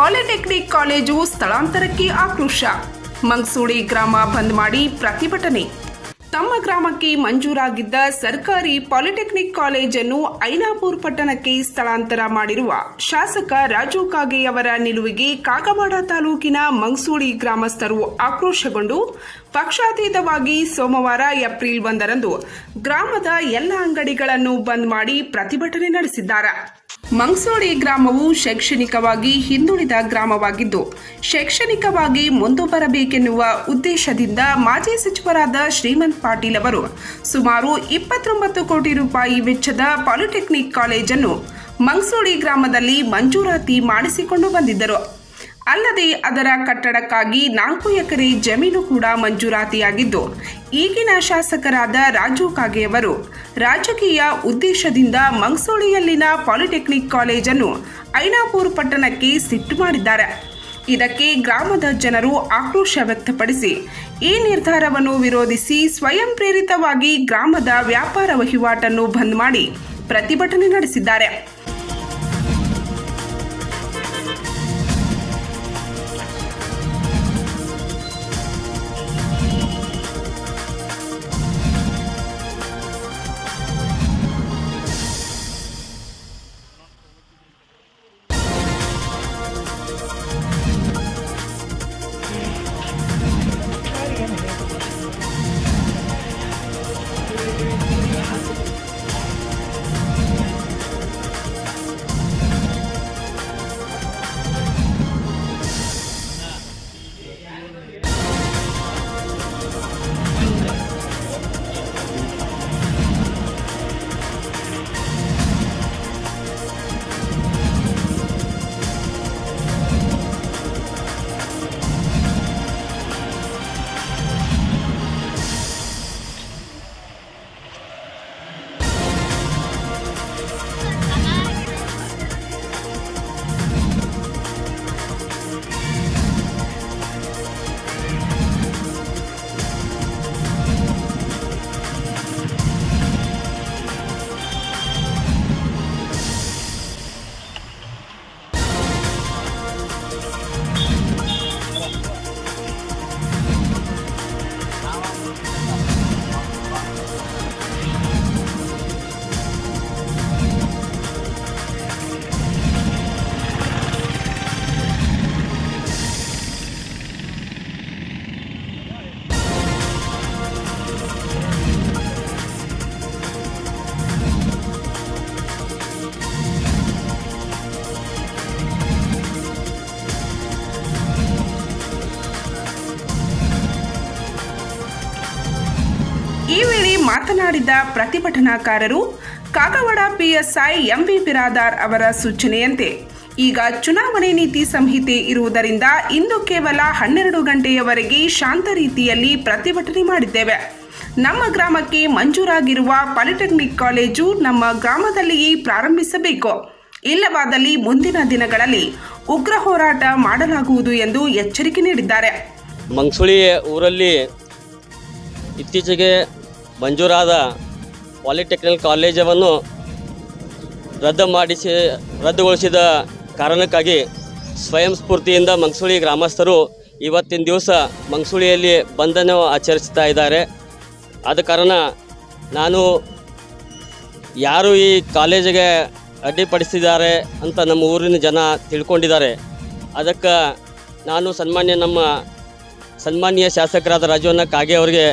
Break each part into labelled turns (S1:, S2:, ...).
S1: Polytechnic college ಸ್ಥಳಾಂತರಕ್ಕೆ ಆಕ್ರೋಶ. ಮಂಗಸೂಡಿ ಗ್ರಾಮ ಬಂದ್ ಮಾಡಿ ಪ್ರತಿಭಟನೆ. ತಮ್ಮ ಗ್ರಾಮಕ್ಕೆ ಮಂಜೂರಾಗಿದ್ದ ಸರ್ಕಾರಿ ಪಾಲಿಟೆಕ್ನಿಕ್ ಕಾಲೇಜನ್ನು ಐನಾಪುರ್ ಪಟ್ಟಣಕ್ಕೆ ಸ್ಥಳಾಂತರ ಮಾಡಿರುವ ಶಾಸಕ ರಾಜು ಕಾಗೆ ಅವರ ನಿಲುವಿಗೆ ಕಾಗವಾಡ ತಾಲೂಕಿನ ಮಂಗಸೂಡಿ ಗ್ರಾಮಸ್ಥರು ಆಕ್ರೋಶಗೊಂಡು ಪಕ್ಷಾತೀತವಾಗಿ ಸೋಮವಾರ ಏಪ್ರಿಲ್ ಒಂದರಂದು ಗ್ರಾಮದ ಎಲ್ಲ ಅಂಗಡಿಗಳನ್ನು ಬಂದ್ ಮಾಡಿ ಪ್ರತಿಭಟನೆ ನಡೆಸಿದ್ದಾರೆ. ಮಂಗಸೋಡಿ ಗ್ರಾಮವು ಶೈಕ್ಷಣಿಕವಾಗಿ ಹಿಂದುಳಿದ ಗ್ರಾಮವಾಗಿದ್ದು, ಶೈಕ್ಷಣಿಕವಾಗಿ ಮುಂದೆ ಬರಬೇಕೆನ್ನುವ ಉದ್ದೇಶದಿಂದ ಮಾಜಿ ಸಚಿವರಾದ ಶ್ರೀಮಂತ್ ಪಾಟೀಲ್ ಅವರು ಸುಮಾರು ಇಪ್ಪತ್ತೊಂಬತ್ತು ಕೋಟಿ ರೂಪಾಯಿ ವೆಚ್ಚದ ಪಾಲಿಟೆಕ್ನಿಕ್ ಕಾಲೇಜನ್ನು ಮಂಗಸೋಡಿ ಗ್ರಾಮದಲ್ಲಿ ಮಂಜೂರಾತಿ ಮಾಡಿಸಿಕೊಂಡು ಬಂದಿದ್ದರು. ಅಲ್ಲದೆ ಅದರ ಕಟ್ಟಡಕ್ಕಾಗಿ ನಾಲ್ಕು ಎಕರೆ ಜಮೀನು ಕೂಡ ಮಂಜೂರಾತಿಯಾಗಿದ್ದು, ಈಗಿನ ಶಾಸಕರಾದ ರಾಜು ಕಾಗೆಯವರು ರಾಜಕೀಯ ಉದ್ದೇಶದಿಂದ ಮಂಗಸೋಳಿಯಲ್ಲಿನ ಪಾಲಿಟೆಕ್ನಿಕ್ ಕಾಲೇಜನ್ನು ಐನಾಪೂರ್ ಪಟ್ಟಣಕ್ಕೆ ಸಿಟ್ಟು ಮಾಡಿದ್ದಾರೆ. ಇದಕ್ಕೆ ಗ್ರಾಮದ ಜನರು ಆಕ್ರೋಶ ವ್ಯಕ್ತಪಡಿಸಿ, ಈ ನಿರ್ಧಾರವನ್ನು ವಿರೋಧಿಸಿ ಸ್ವಯಂ ಪ್ರೇರಿತವಾಗಿ ಗ್ರಾಮದ ವ್ಯಾಪಾರ ವಹಿವಾಟನ್ನು ಬಂದ್ ಮಾಡಿ ಪ್ರತಿಭಟನೆ ನಡೆಸಿದ್ದಾರೆ. ಮಾತನಾಡಿದ ಪ್ರತಿಭಟನಾಕಾರರು, ಕಾಗವಾಡ ಪಿಎಸ್ಐ ಎಂವಿ ಬಿರಾದಾರ್ ಅವರ ಸೂಚನೆಯಂತೆ, ಈಗ ಚುನಾವಣೆ ನೀತಿ ಸಂಹಿತೆ ಇರುವುದರಿಂದ ಇಂದು ಕೇವಲ ಹನ್ನೆರಡು ಗಂಟೆಯವರೆಗೆ ಶಾಂತ ರೀತಿಯಲ್ಲಿ ಪ್ರತಿಭಟನೆ ಮಾಡಿದ್ದೇವೆ. ನಮ್ಮ ಗ್ರಾಮಕ್ಕೆ ಮಂಜೂರಾಗಿರುವ ಪಾಲಿಟೆಕ್ನಿಕ್ ಕಾಲೇಜು ನಮ್ಮ ಗ್ರಾಮದಲ್ಲಿಯೇ ಪ್ರಾರಂಭಿಸಬೇಕು. ಇಲ್ಲವಾದಲ್ಲಿ ಮುಂದಿನ ದಿನಗಳಲ್ಲಿ ಉಗ್ರ ಹೋರಾಟ ಮಾಡಲಾಗುವುದು ಎಂದು ಎಚ್ಚರಿಕೆ ನೀಡಿದ್ದಾರೆ.
S2: ಮಂಗಸುಳಿ ಊರಲ್ಲಿ ಇತ್ತೀಚೆಗೆ ಮಂಜೂರಾದ ಪಾಲಿಟೆಕ್ನಿಕ್ ಕಾಲೇಜವನ್ನು ರದ್ದು ಮಾಡಿಸಿ, ರದ್ದುಗೊಳಿಸಿದ ಕಾರಣಕ್ಕಾಗಿ ಸ್ವಯಂ ಸ್ಫೂರ್ತಿಯಿಂದ ಮಂಗಸೂಳಿ ಗ್ರಾಮಸ್ಥರು ಇವತ್ತಿನ ದಿವಸ ಮಂಗಸೂಳಿಯಲ್ಲಿ ಬಂಧನ ಆಚರಿಸ್ತಾ ಇದ್ದಾರೆ. ಆದ ಕಾರಣ ನಾನು ಯಾರು ಈ ಕಾಲೇಜಿಗೆ ಅಡ್ಡಿಪಡಿಸಿದ್ದಾರೆ ಅಂತ ನಮ್ಮ ಊರಿನ ಜನ ತಿಳ್ಕೊಂಡಿದ್ದಾರೆ. ಅದಕ್ಕೆ ನಾನು ಸನ್ಮಾನ್ಯ ನಮ್ಮ ಸನ್ಮಾನ್ಯ ಶಾಸಕರಾದ ರಾಜವನ್ನ ಕಾಗೆ ಅವರಿಗೆ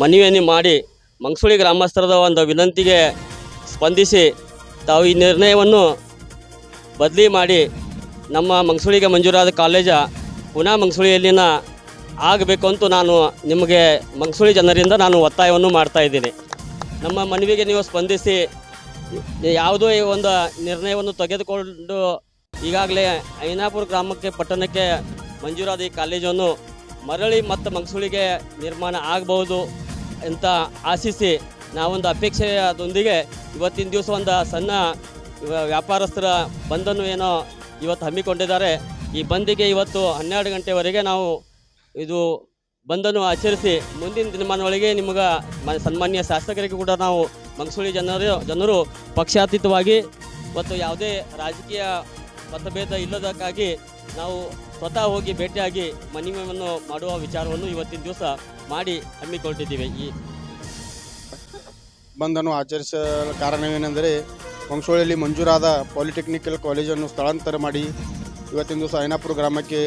S2: ಮನವಿಯನ್ನು ಮಾಡಿ ಮಂಗಸುಳಿ ಗ್ರಾಮಸ್ಥರದ ಒಂದು ವಿನಂತಿಗೆ ಸ್ಪಂದಿಸಿ ತಾವು ಈ ನಿರ್ಣಯವನ್ನು ಬದಲಿ ಮಾಡಿ ನಮ್ಮ ಮಂಗಸುಳಿಗೆ ಮಂಜೂರಾದ ಕಾಲೇಜ ಪುನಃ ಮಂಗಸುಳಿಯಲ್ಲಿನ ಆಗಬೇಕು ಅಂತ ನಾನು ನಿಮಗೆ ಮಂಗಸುಳಿ ಜನರಿಂದ ನಾನು ಒತ್ತಾಯವನ್ನು ಮಾಡ್ತಾ ಇದ್ದೀನಿ. ನಮ್ಮ ಮನವಿಗೆ ನೀವು ಸ್ಪಂದಿಸಿ ಯಾವುದೋ ಈ ಒಂದು ನಿರ್ಣಯವನ್ನು ತೆಗೆದುಕೊಂಡು ಈಗಾಗಲೇ ಐನಾಪುರ ಗ್ರಾಮಕ್ಕೆ ಪಟ್ಟಣಕ್ಕೆ ಮಂಜೂರಾದ ಈ ಕಾಲೇಜನ್ನು ಮರಳಿ ಮತ್ತು ಮಂಗಸುಳಿಗೆ ನಿರ್ಮಾಣ ಆಗಬಹುದು. ಅಂತ ಆಶಿಸಿ ನಾವೊಂದು ಅಪೇಕ್ಷೆಯದೊಂದಿಗೆ ಇವತ್ತಿನ ದಿವಸ ಒಂದು ಸಣ್ಣ ವ್ಯಾಪಾರಸ್ಥರ ಬಂದನ್ನು ಏನೋ ಇವತ್ತು ಹಮ್ಮಿಕೊಂಡಿದ್ದಾರೆ. ಈ ಬಂದಿಗೆ ಇವತ್ತು ಹನ್ನೆರಡು ಗಂಟೆವರೆಗೆ ನಾವು ಇದು ಬಂದನ್ನು ಆಚರಿಸಿ ಮುಂದಿನ ದಿನಮಾನಗಳಿಗೆ ನಿಮಗೆ ಸನ್ಮಾನ್ಯ ಶಾಸಕರಿಗೆ ಕೂಡ ನಾವು ಮಂಗಸೂಳಿ ಜನರು ಜನರು ಪಕ್ಷಾತೀತವಾಗಿ ಮತ್ತು ಯಾವುದೇ ರಾಜಕೀಯ ಮತಭೇದ ಇಲ್ಲದಕ್ಕಾಗಿ ನಾವು ಸ್ವತಃ ಹೋಗಿ ಭೇಟಿಯಾಗಿ ಮನವಿಯನ್ನು ಮಾಡುವ ವಿಚಾರವನ್ನು ಇವತ್ತಿನ ದಿವಸ ಮಾಡಿ ಹಮ್ಮಿಕೊಂಡಿದ್ದೀವಿ. ಈ
S3: ಬಂದನ್ನು ಆಚರಿಸಲು ಕಾರಣವೇನೆಂದರೆ ಮಂಗಸೋಳಿಯಲ್ಲಿ ಮಂಜೂರಾದ ಪಾಲಿಟೆಕ್ನಿಕಲ್ ಕಾಲೇಜನ್ನು ಸ್ಥಳಾಂತರ ಮಾಡಿ ಇವತ್ತಿನ ದಿವಸ ಐನಾಪುರ ಗ್ರಾಮಕ್ಕೆ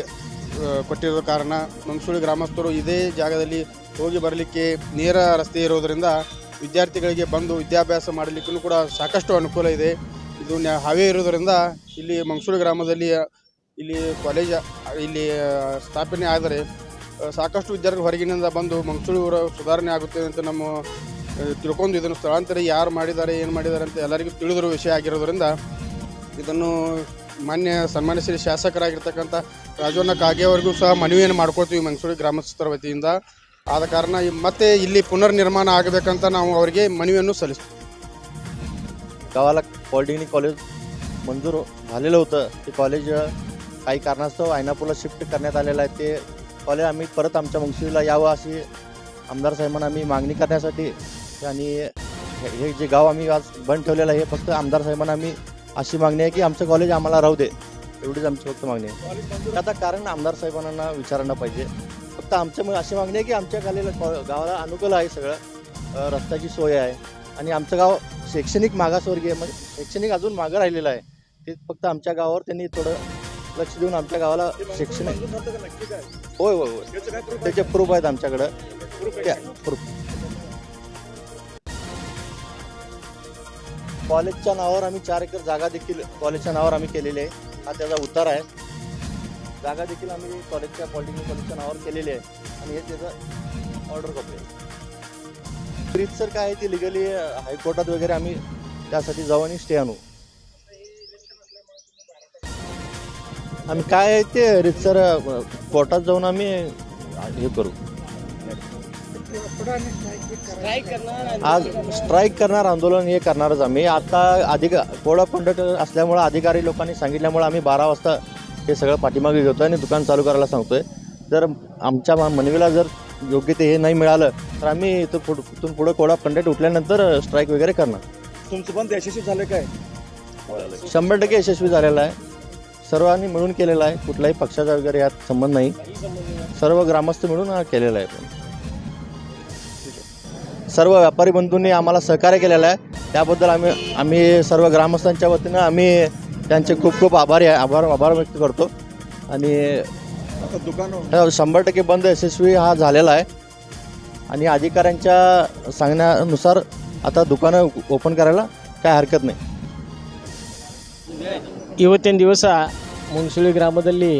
S3: ಕೊಟ್ಟಿರೋ ಕಾರಣ ಮಂಗಸೂಳಿ ಗ್ರಾಮಸ್ಥರು ಇದೇ ಜಾಗದಲ್ಲಿ ಹೋಗಿ ಬರಲಿಕ್ಕೆ ನೇರ ರಸ್ತೆ ಇರೋದರಿಂದ ವಿದ್ಯಾರ್ಥಿಗಳಿಗೆ ಬಂದು ವಿದ್ಯಾಭ್ಯಾಸ ಮಾಡಲಿಕ್ಕೂ ಕೂಡ ಸಾಕಷ್ಟು ಅನುಕೂಲ ಇದೆ. ಇದು ಹಾವೇ ಇರೋದರಿಂದ ಇಲ್ಲಿ ಮಂಗಸೂರು ಗ್ರಾಮದಲ್ಲಿ, ಇಲ್ಲಿ ಕಾಲೇಜ್ ಇಲ್ಲಿ ಸ್ಥಾಪನೆ ಆದರೆ ಸಾಕಷ್ಟು ವಿದ್ಯಾರ್ಥಿಗಳು ಹೊರಗಿನಿಂದ ಬಂದು ಮಂಗಸೂರು ಸುಧಾರಣೆ ಆಗುತ್ತೆ ಅಂತ ನಮ್ಮ ತಿಳ್ಕೊಂಡು ಇದನ್ನು ಸ್ಥಳಾಂತರ ಯಾರು ಮಾಡಿದ್ದಾರೆ, ಏನು ಮಾಡಿದ್ದಾರೆ ಅಂತ ಎಲ್ಲರಿಗೂ ತಿಳಿದಿರೋ ವಿಷಯ ಆಗಿರೋದ್ರಿಂದ ಇದನ್ನು ಮಾನ್ಯ ಸನ್ಮಾನ್ಯ ಶ್ರೀ ಶಾಸಕರಾಗಿರ್ತಕ್ಕಂಥ ರಾಜಣ್ಣ ಕಾಗೆಯವರೆಗೂ ಸಹ ಮನವಿಯನ್ನು ಮಾಡ್ಕೊಳ್ತೀವಿ ಮಂಗಸೂರು ಗ್ರಾಮಸ್ಥರ ವತಿಯಿಂದ. ಆದ ಕಾರಣ ಮತ್ತೆ ಇಲ್ಲಿ ಪುನರ್ ನಿರ್ಮಾಣ ಆಗಬೇಕಂತ ನಾವು ಅವರಿಗೆ ಮನವಿಯನ್ನು ಸಲ್ಲಿಸ್ತೀವಿ.
S4: गावाला पॉलिटेक्निक कॉलेज मंजूर झालेलं होतं. ते कॉलेज काही कारणास्तव आयनापूरला शिफ्ट करण्यात आलेलं आहे. ते कॉलेज आम्ही परत आमच्या मंगसुरीला यावं अशी आमदार साहेबांना आम्ही मागणी करण्यासाठी आणि हे- हे जे गाव आम्ही आज बंद ठेवलेलं आहे हे फक्त आमदार साहेबांना आम्ही अशी मागणी आहे की आमचं कॉलेज आम्हाला राहू दे. एवढीच आमची फक्त मागणी आहे. आता कारण आमदार साहेबांना विचारायला पाहिजे. फक्त आमच्या अशी मागणी आहे की आमच्या कॉलेज गावाला अनुकूल आहे सगळं. रस्त्याची सोय आहे. आणि आमचं गाव शैक्षणिक मागासवर्गीय म्हणजे शैक्षणिक अजून मागं राहिलेलं आहे. ते फक्त आमच्या गावावर त्यांनी थोडं लक्ष देऊन आमच्या गावाला शैक्षणिक होय होय होय. त्याचे प्रूफ आहेत आमच्याकडं. त्या प्रूफ. कॉलेजच्या नावावर आम्ही चार एकर जागा देखील कॉलेजच्या नावावर आम्ही केलेली आहे. हा त्याचा उतार आहे. जागा देखील आम्ही कॉलेजच्या पॉलिटेक्निक कॉलेजच्या नावावर केलेली आहे. आणि हे त्याचं ऑर्डर कॉपी आहे. सर काय आहे ती लिगली हायकोर्टात वगैरे आम्ही त्यासाठी जाऊ आणि स्टे आणू. आम्ही काय आहे ते रितसर कोर्टात जाऊन आम्ही हे करू. आज स्ट्राईक करणार आंदोलन हे करणारच आम्ही. आता अधिक कोड ऑफ कंडक्ट असल्यामुळं अधिकारी लोकांनी सांगितल्यामुळं आम्ही बारा वाजता हे सगळं पाठीमागे घेतो आणि दुकान चालू करायला सांगतोय. जर आमच्या मनवीला जर योग्य ते हे नाही मिळालं तर आम्ही इथं पुढ इथून पुढं कोड कंडक्ट उठल्यानंतर स्ट्राईक वगैरे करणार.
S5: तुमचं पण यशस्वी झालं काय?
S4: शंभर टक्के यशस्वी झालेला आहे. सर्वांनी मिळून केलेला आहे. कुठल्याही पक्षाचा वगैरे यात संबंध नाही. सर्व ग्रामस्थ मिळून हा केलेला आहे. पण सर्व व्यापारी बंधूंनी आम्हाला सहकार्य केलेलं आहे. त्याबद्दल आम्ही आम्ही सर्व ग्रामस्थांच्या वतीनं आम्ही त्यांचे खूप खूप आभारी आहे. आभार आभार व्यक्त करतो. आणि
S5: आता दुकान
S4: हा शंभर टक्के बंद यशस्वी हा झालेला आहे आणि अधिकाऱ्यांच्या सांगण्यानुसार आता दुकानं ओपन करायला काय हरकत नाही
S6: ಇವತ್ತಿನ ದಿವಸ ಮುಂಗ್ಸುಳಿ ಗ್ರಾಮದಲ್ಲಿ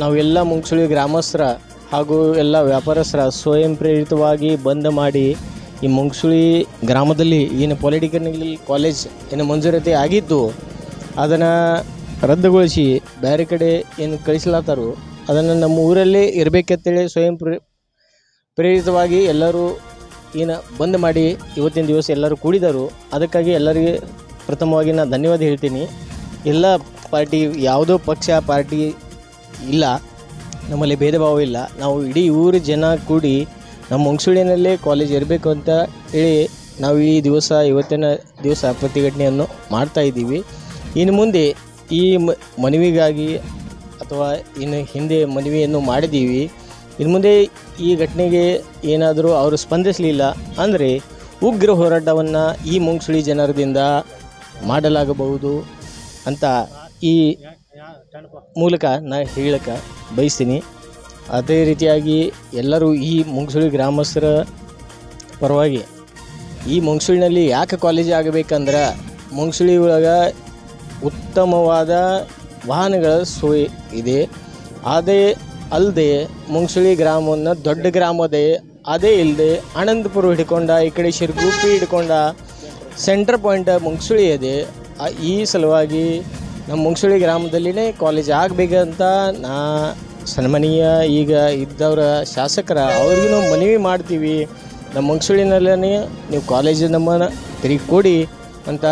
S6: ನಾವೆಲ್ಲ ಮುಂಗ್ಸುಳಿ ಗ್ರಾಮಸ್ಥರ ಹಾಗೂ ಎಲ್ಲ ವ್ಯಾಪಾರಸ್ಥರ ಸ್ವಯಂ ಪ್ರೇರಿತವಾಗಿ ಬಂದ್ ಮಾಡಿ ಈ ಮುಂಗ್ಸುಳಿ ಗ್ರಾಮದಲ್ಲಿ ಏನು ಪೊಲಿಟಿಕಲ್ ಕಾಲೇಜ್ ಏನು ಮಂಜೂರಾತಿ ಆಗಿತ್ತು ಅದನ್ನು ರದ್ದುಗೊಳಿಸಿ ಬೇರೆ ಕಡೆ ಏನು ಕಳಿಸ್ಲತ್ತಾರೋ ಅದನ್ನು ನಮ್ಮ ಊರಲ್ಲಿ ಇರಬೇಕಂತೇಳಿ ಸ್ವಯಂ ಪ್ರೇ, ಪ್ರೇರಿತವಾಗಿ ಎಲ್ಲರೂ ಏನು ಬಂದ್ ಮಾಡಿ ಇವತ್ತಿನ ದಿವಸ ಎಲ್ಲರೂ ಕೂಡಿದರು. ಅದಕ್ಕಾಗಿ ಎಲ್ಲರಿಗೆ ಪ್ರಥಮವಾಗಿ ನಾನು ಧನ್ಯವಾದ ಹೇಳ್ತೀನಿ. ಎಲ್ಲ ಪಾರ್ಟಿ, ಯಾವುದೋ ಪಕ್ಷ ಪಾರ್ಟಿ ಇಲ್ಲ. ನಮ್ಮಲ್ಲಿ ಭೇದ ಭಾವ ಇಲ್ಲ. ನಾವು ಇಡೀ ಊರು ಜನ ಕೂಡಿ ನಮ್ಮ ಮಂಗಸೂಳಿನಲ್ಲೇ ಕಾಲೇಜ್ ಇರಬೇಕು ಅಂತ ಹೇಳಿ ನಾವು ಈ ದಿವಸ, ಇವತ್ತಿನ ದಿವಸ ಪ್ರತಿಭಟನೆಯನ್ನು ಮಾಡ್ತಾ ಇದ್ದೀವಿ. ಇನ್ನು ಮುಂದೆ ಈ ಮನವಿಗಾಗಿ ಅಥವಾ ಇನ್ನು ಹಿಂದೆ ಮನವಿಯನ್ನು ಮಾಡಿದ್ದೀವಿ. ಇನ್ನು ಮುಂದೆ ಈ ಘಟನೆಗೆ ಏನಾದರೂ ಅವರು ಸ್ಪಂದಿಸಲಿಲ್ಲ ಅಂದರೆ ಉಗ್ರ ಹೋರಾಟವನ್ನು ಈ ಮುಂಗ್ಸುಳಿ ಜನರದಿಂದ ಮಾಡಲಾಗಬಹುದು ಅಂತ ಈ ಮೂಲಕ ನಾ ಹೇಳಕ್ಕೆ ಬಯಸ್ತೀನಿ. ಅದೇ ರೀತಿಯಾಗಿ ಎಲ್ಲರೂ ಈ ಮುಂಗ್ಸುಳಿ ಗ್ರಾಮಸ್ಥರ ಪರವಾಗಿ ಈ ಮುಂಗ್ಸುಳಿನಲ್ಲಿ ಯಾಕೆ ಕಾಲೇಜ್ ಆಗಬೇಕಂದ್ರೆ ಮುಂಗ್ಸುಳಿ ಒಳಗೆ ಉತ್ತಮವಾದ ವಾಹನಗಳ ಸೋಯಿ ಇದೆ. ಅದೇ ಅಲ್ಲದೆ ಮುಂಗ್ಸುಳಿ ಗ್ರಾಮವನ್ನು ದೊಡ್ಡ ಗ್ರಾಮದೇ ಅದೇ ಇಲ್ಲದೆ ಆನಂದಪುರ ಹಿಡ್ಕೊಂಡ, ಈ ಕಡೆ ಶಿರಗುಪ್ಪಿ ಹಿಡ್ಕೊಂಡ ಸೆಂಟ್ರ್ ಪಾಯಿಂಟ್ ಮುಂಗ್ಸುಳಿ ಇದೆ ಈ ಸಲುವಾಗಿ ನಮ್ಮ ಮುಂಗ್ಸುಳಿ ಗ್ರಾಮದಲ್ಲಿನೇ ಕಾಲೇಜ್ ಆಗಬೇಕಂತ ನಾ ಸನ್ಮಾನೀಯ ಈಗ ಇದ್ದವರ ಶಾಸಕರ ಅವ್ರಿಗೂ ನಾವು ಮನವಿ ಮಾಡ್ತೀವಿ. ನಮ್ಮ ಮುಂಗ್ಸುಳಿನಲ್ಲೇ ನೀವು ಕಾಲೇಜ್ ನಮ್ಮನ್ನು ತಿರುಗಿ ಕೊಡಿ ಅಂತ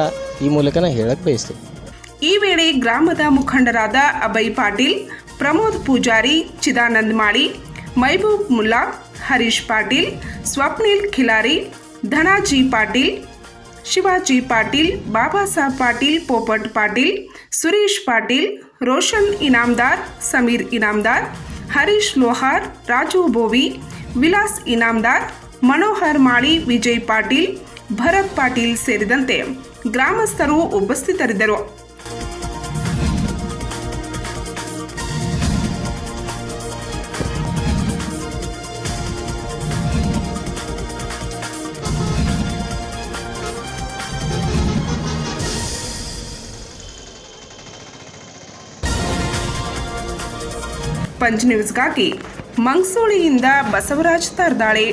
S6: ಈ ಮೂಲಕ ನಾನು ಹೇಳಕ್ಕೆ ಬಯಸ್ತೀನಿ.
S1: ವೇಳೆ ಗ್ರಾಮದ ಮುಖಂಡರಾದ ಅಭಯ್ ಪಾಟೀಲ್, ಪ್ರಮೋದ್ ಪೂಜಾರಿ, ಚಿದಾನಂದ್ ಮಾಳಿ, ಮೈಬೂಬ್ ಮುಲ್ಲಾ, ಹರೀಶ್ ಪಾಟೀಲ್, ಸ್ವಪ್ನಿಲ್ ಖಿಲಾರಿ, ಧನಾಜಿ ಪಾಟೀಲ್, ಶಿವಾಜಿ ಪಾಟೀಲ್ ಬಾಬಾ ಸಾಹೇಬ್ ಪಾಟೀಲ್, ಪೋಪಟ್ ಪಾಟೀಲ್, ಸುರೇಶ್ ಪಾಟೀಲ್, ರೋಷನ್ ಇನಾಮ್ದಾರ್, ಸಮೀರ್ ಇನಾಮ್ದಾರ್, ಹರೀಶ್ ಲೋಹಾರ್, ರಾಜು ಬೋವಿ, ವಿಲಾಸ್ ಇನಾಮ್ದಾರ್, ಮನೋಹರ್ ಮಾಳಿ, ವಿಜಯ್ ಪಾಟೀಲ್, ಭರತ್ ಪಾಟೀಲ್ ಸೇರಿದಂತೆ ಗ್ರಾಮಸ್ಥರು ಉಪಸ್ಥಿತರಿದ್ದರು. ಪಂಚ್ ನ್ಯೂಸ್ಗಾಗಿ ಮಂಗಸೂಳಿಯಿಂದ ಬಸವರಾಜ್ ತರ್ದಾಳೆ.